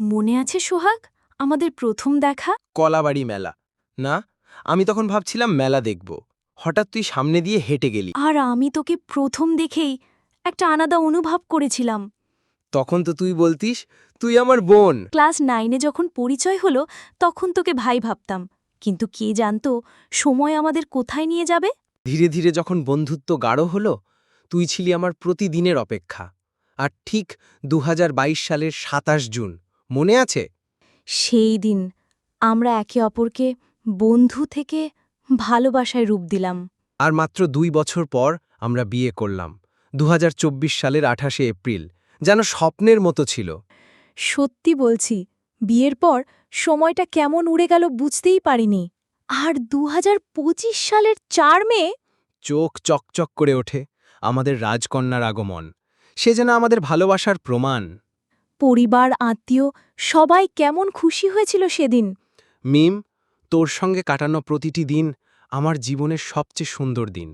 মনে আছে সোহাগ? আমাদের প্রথম দেখা? কলাবাড়ি মেলা। না আমি তখন ভাবছিলাম মেলা দেখব। হঠাৎ তুই সামনে দিয়ে হেঁটে গেলি। আর আমি তোকে প্রথম দেখেই একটা আলাদা অনুভব করেছিলাম। তখন তো তুই বলতিস তুই আমার বোন। ক্লাস নাইনে যখন পরিচয় হলো তখন তোকে ভাই ভাবতাম। কিন্তু কে জানতো সময় আমাদের কোথায় নিয়ে যাবে? ধীরে ধীরে যখন বন্ধুত্ব গাঢ় হলো তুই ছিলি আমার প্রতিদিনের অপেক্ষা। আর ঠিক দু হাজার বাইশ সালের সাতাশ জুন। মনে আছে? সেই দিন আমরা একে অপরকে বন্ধু থেকে ভালোবাসায় রূপ দিলাম। আর মাত্র দুই বছর পর আমরা বিয়ে করলাম দু হাজার চব্বিশ সালের আঠাশে এপ্রিল যেন স্বপ্নের মতো ছিল। সত্যি বলছি বিয়ের পর সময়টা কেমন উড়ে গেল বুঝতেই পারিনি। আর দু হাজার পঁচিশ সালের চার মে? চোখ চকচক করে ওঠে আমাদের রাজকন্যার আগমন। সে যেন আমাদের ভালোবাসার প্রমাণ। পরিবার, আত্মীয়, সবাই কেমন খুশি হয়েছিল সেদিন? মিম, তোর সঙ্গে কাটানো প্রতিটি দিন আমার জীবনের সবচেয়ে সুন্দর দিন।